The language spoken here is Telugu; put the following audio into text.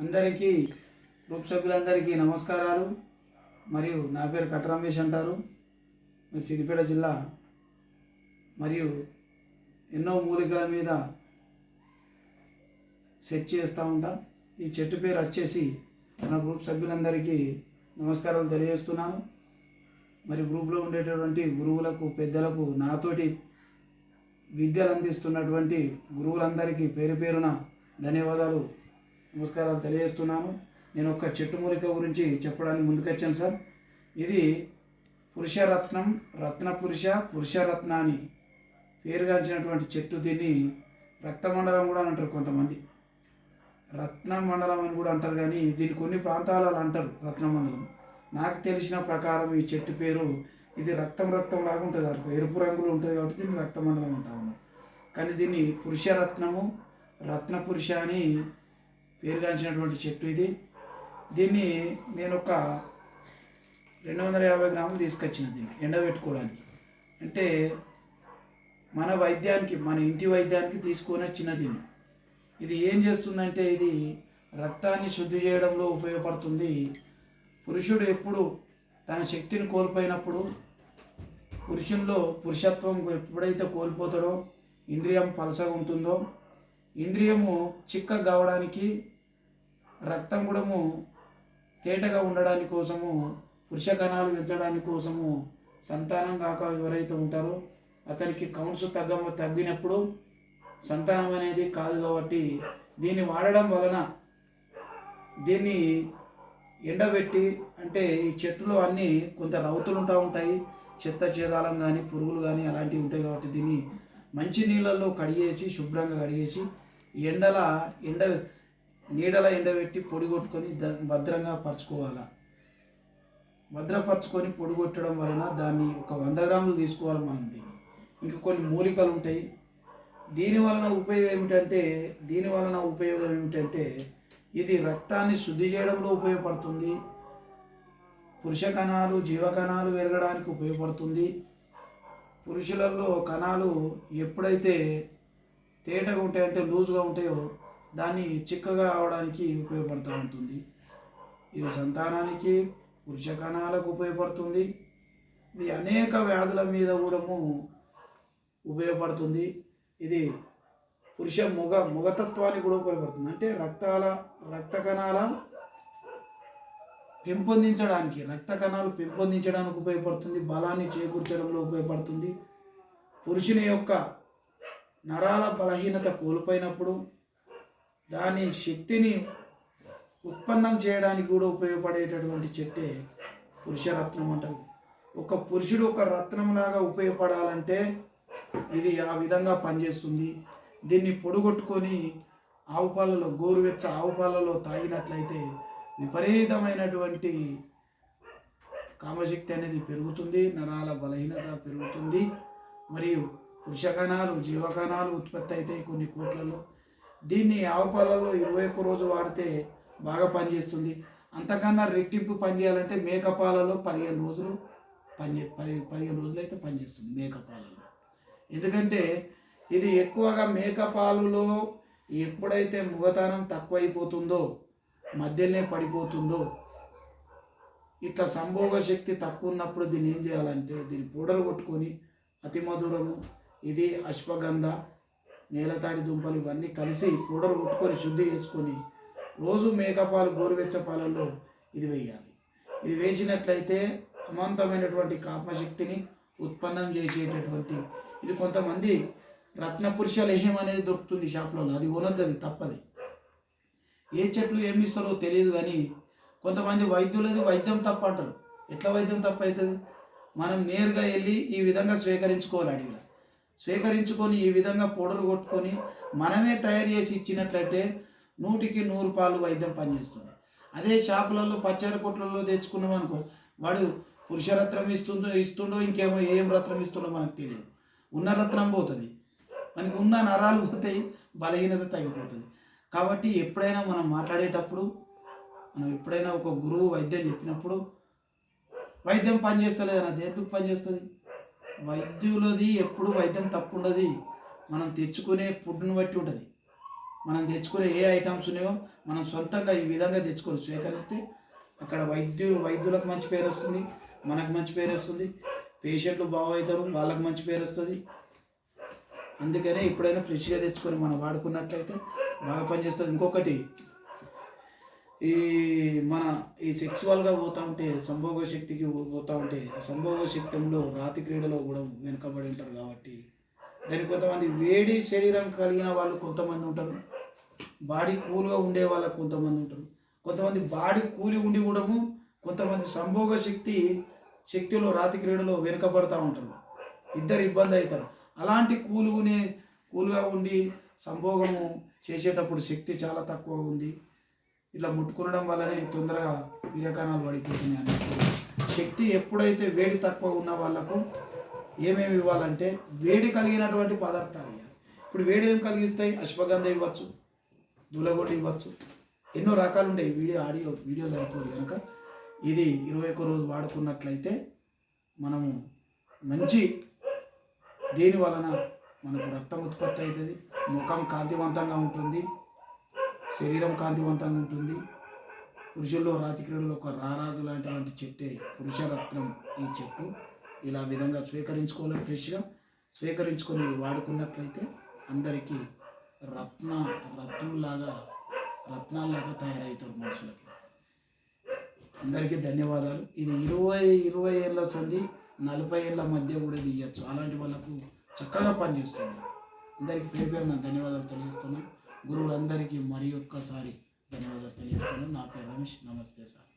అందరికీ గ్రూప్ సభ్యులందరికీ నమస్కారాలు. మరియు నా పేరు కట్ట రమేష్ అంటారు. మరి సిద్దిపేట జిల్లా. మరియు ఎన్నో మూలికల మీద సెట్ చేస్తూ ఉంటా. ఈ చెట్టు పేరు వచ్చేసి మన గ్రూప్ సభ్యులందరికీ నమస్కారాలు తెలియజేస్తున్నాను. మరి గ్రూప్లో ఉండేటటువంటి గురువులకు పెద్దలకు నాతోటి విద్యలు అందిస్తున్నటువంటి గురువులందరికీ పేరు పేరున ధన్యవాదాలు. నమస్కారాలు తెలియజేస్తున్నాను. నేను ఒక చెట్టు మూలిక గురించి చెప్పడానికి ముందుకొచ్చాను సార్. ఇది పురుషరత్నం రత్న పురుష పురుషరత్న అని పేరుగాంచినటువంటి చెట్టు. దీన్ని రక్తమండలం కూడా అని అంటారు కొంతమంది. రత్న మండలం అని కూడా అంటారు కానీ దీన్ని కొన్ని ప్రాంతాలలో అంటారు రత్నమండలం నాకు తెలిసిన ప్రకారం ఈ చెట్టు పేరు ఇది రక్తం రక్తం లాగా ఉంటుంది అది ఎరుపు రంగులో ఉంటుంది కాబట్టి దీన్ని రక్తమండలం అంటా కానీ దీన్ని పురుషరత్నము రత్న పురుష అని పేరుగాంచినటువంటి చెట్టు ఇది. దీన్ని నేను ఒక రెండు వందల యాభై గ్రాములు తీసుకొచ్చిన దీన్ని ఎండబెట్టుకోవడానికి. అంటే మన వైద్యానికి మన ఇంటి వైద్యానికి తీసుకొని వచ్చిన దీన్ని. ఇది ఏం చేస్తుందంటే ఇది రక్తాన్ని శుద్ధి చేయడంలో ఉపయోగపడుతుంది. పురుషుడు ఎప్పుడు తన శక్తిని కోల్పోయినప్పుడు పురుషుల్లో పురుషత్వం ఎప్పుడైతే కోల్పోతాడో ఇంద్రియం పలసగా ఉంటుందో ఇంద్రియము చిక్క కావడానికి రక్తం కూడాము తేటగా ఉండడానికి కోసము పురుష కణాలు పెంచడానికి కోసము సంతానం కాక ఎవరైతే ఉంటారో అతనికి కౌన్స్ తగ్గ తగ్గినప్పుడు సంతానం అనేది కాదు కాబట్టి దీన్ని వాడడం వలన దీన్ని ఎండబెట్టి అంటే ఈ చెట్లు అన్నీ కొంత రౌతులు ఉంటా ఉంటాయి చెత్త చేదాలం కానీ పురుగులు కానీ అలాంటివి ఉంటాయి కాబట్టి దీన్ని మంచి నీళ్ళల్లో కడిగేసి శుభ్రంగా కడిగేసి ఎండల ఎండ నీడల ఎండబెట్టి పొడిగొట్టుకొని ద- భద్రంగా పరచుకోవాలా? భద్రపరచుకొని పొడిగొట్టడం వలన దాన్ని ఒక వంద గ్రాములు తీసుకోవాలి మనం దీన్ని. ఇంకా కొన్ని మూలికలు ఉంటాయి. దీని వలన ఉపయోగం ఏమిటంటే దీని వలన ఉపయోగం ఏమిటంటే ఇది రక్తాన్ని శుద్ధి చేయడంలో ఉపయోగపడుతుంది. పురుష కణాలు జీవ కణాలు పెరగడానికి ఉపయోగపడుతుంది. పురుషులలో కణాలు ఎప్పుడైతే తేటగా ఉంటాయంటే లూజ్గా ఉంటాయో దాన్ని చిక్కగా అవడానికి ఉపయోగపడుతూ ఉంటుంది. ఇది సంతానానికి పురుష కణాలకు ఉపయోగపడుతుంది. ఇది అనేక వ్యాధుల మీద కూడా ఉపయోగపడుతుంది. ఇది పురుష ముగ ముగతత్వానికి కూడా ఉపయోగపడుతుంది. అంటే రక్తాల రక్త కణాల పెంపొందించడానికి రక్త కణాలు పెంపొందించడానికి ఉపయోగపడుతుంది. బలాన్ని చేకూర్చడంలో ఉపయోగపడుతుంది. పురుషుని యొక్క నరాల బలహీనత కోల్పోయినప్పుడు దాని శక్తిని ఉత్పన్నం చేయడానికి కూడా ఉపయోగపడేటటువంటి చెట్టే పురుషరత్నం అంటారు. ఒక పురుషుడు ఒక రత్నంలాగా ఉపయోగపడాలంటే ఇది ఆ విధంగా పనిచేస్తుంది. దీన్ని పొడుగొట్టుకొని ఆవు పాలలో గోరువెచ్చ ఆవు పాలలో తాగినట్లయితే విపరీతమైనటువంటి కామశక్తి అనేది పెరుగుతుంది నరాల బలహీనత పెరుగుతుంది. మరియు పురుష కణాలు జీవకణాలు ఉత్పత్తి అవుతాయి కొన్ని కోట్లలో. దీన్ని ఆవు పాలల్లో ఇరవై ఒక్క రోజు వాడితే బాగా పనిచేస్తుంది. అంతకన్నా రెట్టింపు పనిచేయాలంటే మేక పాలలో పదిహేను రోజులు పని పది పదిహేను రోజులు అయితే పనిచేస్తుంది మేక పాలలో ఎందుకంటే ఇది ఎక్కువగా మేక పాలులో ఎప్పుడైతే ముగతనం తక్కువైపోతుందో మధ్యలోనే పడిపోతుందో ఇట్లా సంభోగ శక్తి తక్కువ ఉన్నప్పుడు దీన్ని ఏం చేయాలంటే దీన్ని పౌడర్ కొట్టుకొని అతి మధురము ఇది అశ్వగంధ నేలతాడి దుంపలు ఇవన్నీ కలిసి పూడలు కొట్టుకొని శుద్ధి చేసుకొని రోజు మేకపాలు గోరువెచ్చ పాలల్లో ఇది వేయాలి. ఇది వేసినట్లయితే అమాంతమైనటువంటి కాపశక్తిని ఉత్పన్నం చేసేటటువంటి ఇది కొంతమంది రత్నపురుష లేహ్యం అనేది దొరుకుతుంది షాప్లలో. అది కొనద్దు అది తప్పది. ఏ చెట్లు ఏమి ఇస్తారో తెలియదు కానీ కొంతమంది వైద్యులది వైద్యం తప్ప అంటారు. ఎట్లా వైద్యం తప్ప అవుతుంది మనం నేరుగా వెళ్ళి ఈ విధంగా స్వీకరించుకోవాలి అడవిలో. స్వీకరించుకొని ఈ విధంగా పౌడర్ కొట్టుకొని మనమే తయారు చేసి ఇచ్చినట్లయితే నూటికి నూరు పాలు వైద్యం పనిచేస్తుంది. అదే షాపులలో పచ్చడి కొట్లలో తెచ్చుకున్నాం అనుకో వాడు పురుషరత్నం ఇస్తుందో ఇస్తుండో ఇంకేమో ఏం రత్నం ఇస్తుండో మనకు తెలియదు. ఉన్న రత్నం పోతుంది. మనకి ఉన్న నరాలు పోతాయి బలహీనత తగ్గిపోతుంది. కాబట్టి ఎప్పుడైనా మనం మాట్లాడేటప్పుడు మనం ఎప్పుడైనా ఒక గురువు వైద్యం చెప్పినప్పుడు వైద్యం పనిచేస్తలేదన్నది ఎందుకు పనిచేస్తుంది? వైద్యులది ఎప్పుడు వైద్యం తప్పు ఉండదు మనం తెచ్చుకునే ఫుడ్ని బట్టి ఉంటుంది. మనం తెచ్చుకునే ఏ ఐటమ్స్ ఉన్నాయో మనం సొంతంగా ఈ విధంగా తెచ్చుకొని స్వీకరిస్తే అక్కడ వైద్యు వైద్యులకు మంచి పేరు వస్తుంది మనకు మంచి పేరు వస్తుంది పేషెంట్లు బాగవుతారు వాళ్ళకి మంచి పేరు వస్తుంది. అందుకనే ఎప్పుడైనా ఫ్రెష్గా తెచ్చుకొని మనం వాడుకున్నట్లయితే బాగా పనిచేస్తుంది. ఇంకొకటి ఈ మన ఈ సెక్సువల్గా పోతా ఉంటే సంభోగ శక్తికి పోతా ఉంటే సంభోగ శక్తంలో రాతి క్రీడలో కూడా వెనుకబడి ఉంటారు కాబట్టి దానికి కొంతమంది వేడి శరీరం కలిగిన వాళ్ళు కొంతమంది ఉంటారు. బాడీ కూల్గా ఉండే వాళ్ళకు కొంతమంది ఉంటారు. కొంతమంది బాడీ కూలి ఉండి కూడాము కొంతమంది సంభోగ శక్తి శక్తిలో రాతి క్రీడలో వెనుకబడతా ఉంటారు. ఇద్దరు ఇబ్బంది అవుతారు అలాంటి కూలుగునే కూలుగా ఉండి సంభోగము చేసేటప్పుడు శక్తి చాలా తక్కువ ఉంది. ఇట్లా ముట్టుకునడం వల్లనే తొందరగా వీరకణాలు పడిపోతున్నాయి అన్నట్టు. శక్తి ఎప్పుడైతే వేడి తక్కువ ఉన్న వాళ్ళకు ఏమేమి ఇవ్వాలంటే వేడి కలిగినటువంటి పదార్థాలు ఇప్పుడు వేడి ఏం కలిగిస్తాయి అశ్వగంధ ఇవ్వచ్చు దులగొండ ఇవ్వచ్చు. ఎన్నో రకాలు ఉంటాయి. వీడియో ఆడియో వీడియో సరిపోదు కనుక. ఇది ఇరవై ఒక్క రోజు వాడుకున్నట్లయితే మనము మంచి దేని వలన మనకు రక్తం ఉత్పత్తి అవుతుంది ముఖం కాంతివంతంగా ఉంటుంది శరీరం కాంతివంతంగా ఉంటుంది. పురుషుల్లో రాతిక్రియల్లో ఒక రారాజు లాంటి చెట్టే పురుషరత్నం ఈ చెట్టు. ఇలా విధంగా స్వీకరించుకోవాలి ఫ్రెష్గా స్వీకరించుకొని వాడుకున్నట్లయితే అందరికీ రత్న రత్నంలాగా రత్నాల్లాగా తయారవుతారు మనుషులకి. అందరికీ ధన్యవాదాలు. ఇది ఇరవై ఇరవై ఏళ్ళ సంధి నలభై ఏళ్ళ మధ్య కూడా తీయచ్చు. అలాంటి వాళ్ళకు చక్కగా పనిచేస్తుంది. అందరికీ పేరు పేరు నా ధన్యవాదాలు తెలియజేస్తున్నాను. గురువులందరికీ మరి ఒక్కసారి ధన్యవాదాలు తెలియజేస్తున్నాను. నా పేరు రమేష్. నమస్తే సార్.